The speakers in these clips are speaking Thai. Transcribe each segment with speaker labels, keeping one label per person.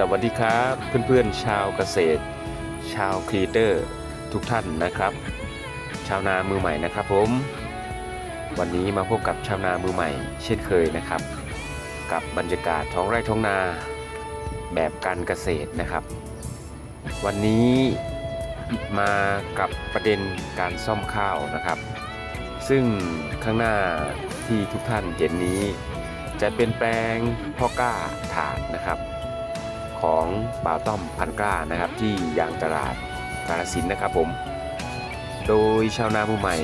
Speaker 1: สวัสดีครับเพื่อนๆชาวเกษตร ชาวครีเตอร์ทุกท่านนะครับ ชาวนามือใหม่นะครับผม วันนี้มาพบกับชาวนามือใหม่ เช่นเคยนะครับ กับบรรยากาศท้องไร่ท้องนาแบบการเกษตรนะครับ วันนี้มากับประเด็นการซ่อมข้าวนะครับ ซึ่งข้างหน้าที่ทุกท่านเห็นนี้ จะเป็นแปลงพ่อก้าถาดนะครับ ของป่าต้อมพันกล้านะครับ ที่ยางตลาดกาลสินนะครับผม โดยชาวนามือใหม่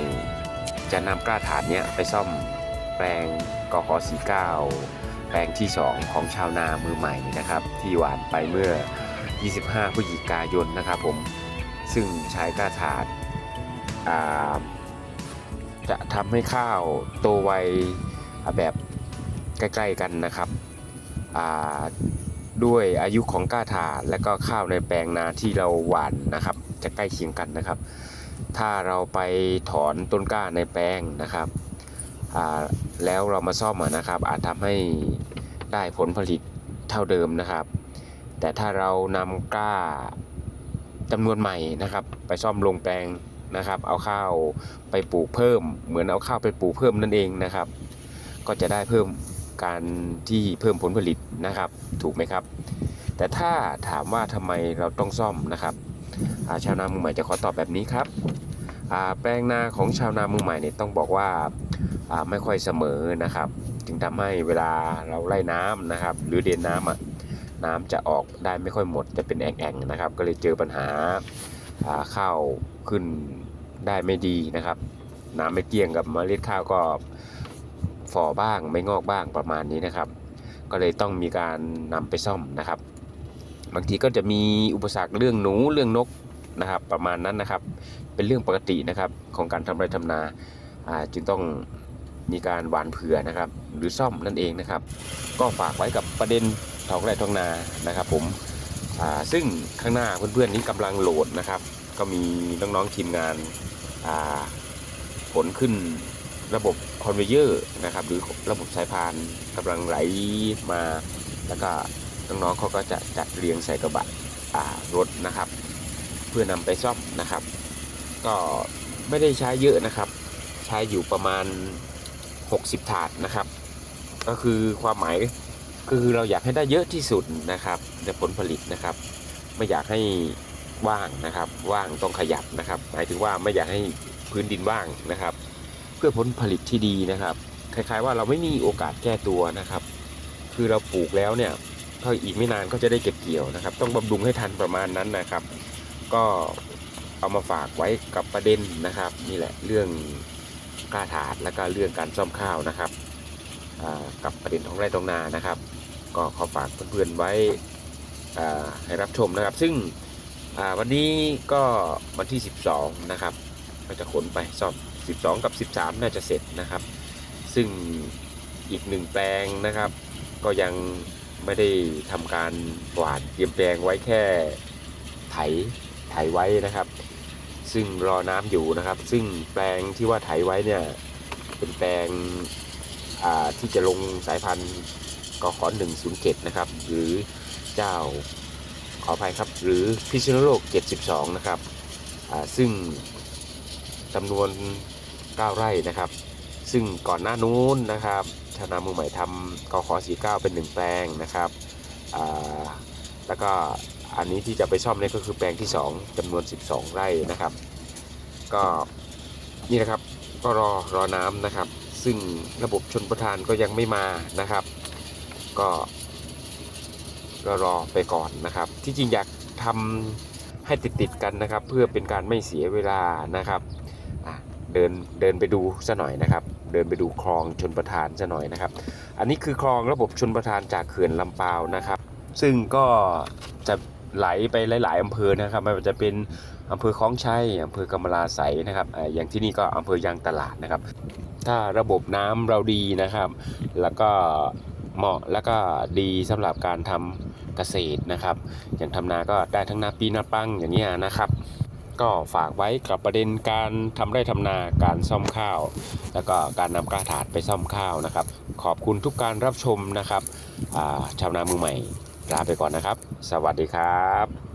Speaker 1: จะนำกล้าถาดเนี้ยไปซ่อมแปลงกขสีเก้าแปลงที่ 2 ของชาวนามือใหม่นะครับ ที่หวานไปเมื่อ 25พฤศจิกายนนะครับผม ซึ่งใช้กล้าถาดจะทำให้ข้าวโตไวแบบใกล้ ๆ กันนะครับอ่า ด้วยอายุของก้าถาและก็ข้าวในแปลงนาที่เราหว่านนะครับ จะใกล้เคียงกันนะครับ ถ้าเราไปถอนต้นกล้าในแปลงนะครับแล้วเรามาซ่อมนะครับ อาจทำให้ได้ผลผลิตเท่าเดิมนะครับ แต่ถ้าเรานำกล้าจำนวนใหม่นะครับ ไปซ่อมลงแปลงนะครับ เอาข้าวไปปลูกเพิ่ม เหมือนเอาข้าวไปปลูกเพิ่มนั่นเองนะครับ ก็จะได้เพิ่ม การที่เพิ่มผลผลิตนะครับ ถูกไหมครับ แต่ถ้าถามว่าทำไมเราต้องซ่อมนะครับาชาวนามือใหม่จะขอตอบแบบนี้ครับแปลงนาของชาวนามือใหม่เนี่ยต้องบอกว่าาไม่ค่อยเสมอนะครับ จึงทำให้เวลาเราไล่น้ำนะครับ หรือเดินน้ำอะน้ำจะออกได้ไม่ค่อยหมดจะเป็นแอ่งๆนะครับ ก็เลยเจอปัญหาาข้าวขึ้นได้ไม่ดีนะครับ น้ำไม่เกี่ยงกับเมล็ดข้าวก็ ฝ่อบ้างไม่งอกบ้างประมาณนี้นะครับ ก็เลยต้องมีการนำไปซ่อมนะครับ บางทีก็จะมีอุปสรรคเรื่องหนูเรื่องนกนะครับ ประมาณนั้นนะครับ เป็นเรื่องปกตินะครับของการทำไรทำนาอ่าจึงต้องมีการหวานเผื่อนะครับ หรือซ่อมนั่นเองนะครับ ก็ฝากไว้กับประเด็นทองไร่ทองนานะครับ ผมซึ่งข้างหน้าเพื่อนๆนี้กำลังโหลดนะครับ ก็มีน้องๆทีมงานอ่าขนขึ้น ระบบคอนเวเยอร์นะครับหรือระบบสายพานกำลังไหลมา แล้วก็น้องๆเขาก็จะจัดเรียงใส่กระบะรถนะครับ เพื่อนำไปซ่อมนะครับ ก็ไม่ได้ใช้เยอะนะครับ ใช้อยู่ประมาณ 60 ถาดนะครับ ก็คือความหมายคือเราอยากให้ได้เยอะที่สุดนะครับในผลผลิตนะครับ ไม่อยากให้ว่างนะครับ ว่างต้องขยับนะครับ หมายถึงว่าไม่อยากให้พื้นดินว่างนะครับ พื่อผลผลิตที่ดีนะครับ คล้ายๆว่าเราไม่มีโอกาสแก้ตัวนะครับ คือเราปลูกแล้วเนี่ยก็อีกไม่นานก็จะได้เก็บเกี่ยวนะครับ ต้องบำรุงให้ทันประมาณนั้นนะครับ ก็เอามาฝากไว้กับประเด็นนะครับนี่แหละเรื่องกล้าถาดและก็เรื่องการซ่อมข้าวนะครับกับประเด็นท้องไร่ท้องนานะครับ ก็ขอฝากเพื่อนๆไว้ให้รับชมนะครับ ซึ่งวันนี้ก็วันที่ 12 นะครับ ก็จะขนไปซ่อม 12 กับ 13 น่าจะเสร็จนะครับ ซึ่งอีกหนึ่งแปลงนะครับ ก็ยังไม่ได้ทำการหวานเตรียมแปลงไว้แค่ไถไถไว้นะครับ ซึ่งรอน้ำอยู่นะครับ ซึ่งแปลงที่ว่าไถไว้เนี่ยเป็นแปลงที่จะลงสายพันธุ์กข107 นะครับ หรือเจ้าขออภัยครับ หรือพิษณุโลก 72 นะครับซึ่งจำนวน 9 ไร่นะครับ ซึ่งก่อนหน้านู้นนะครับชาวนามือใหม่ทำกขสีเก้าเป็นหนึ่งแปลงนะครับแล้วก็อันนี้ที่จะไปซ่อมเนี่ยก็คือแปลงที่ 2จำนวน 12 ไร่นะครับ ก็นี่นะครับก็รอรอน้ำนะครับ ซึ่งระบบชนประทานก็ยังไม่มานะครับ ก็รอรอไปก่อนนะครับ ที่จริงอยากทำให้ติดติดกันนะครับ เพื่อเป็นการไม่เสียเวลานะครับ เดินเดินไปดูซะหน่อยนะครับ เดินไปดูคลองชนประทานซะหน่อยนะครับ อันนี้คือคลองระบบชนประทานจากเขื่อนลำปาวนะครับ ซึ่งก็จะไหลไปหลาย ๆอำเภอนะครับไม่ว่าจะเป็นอำเภอคลองชัยอำเภอกำมะลาไสนะครับอย่างที่นี่ก็อำเภอยางตลาดนะครับ ถ้าระบบน้ำเราดีนะครับ แล้วก็เหมาะแล้วก็ดีสำหรับการทำเกษตรนะครับ อย่างทำนาก็ได้ทั้งนาปีนาปังอย่างเงี้ยนะครับ ก็ฝากไว้กับประเด็นการทำไร่ทำนาการซ่อมข้าว แล้วก็การนำกระถาดไปซ่อมข้าวนะครับ ขอบคุณทุกการรับชมนะครับชาวนามือใหม่ลาไปก่อนนะครับ สวัสดีครับ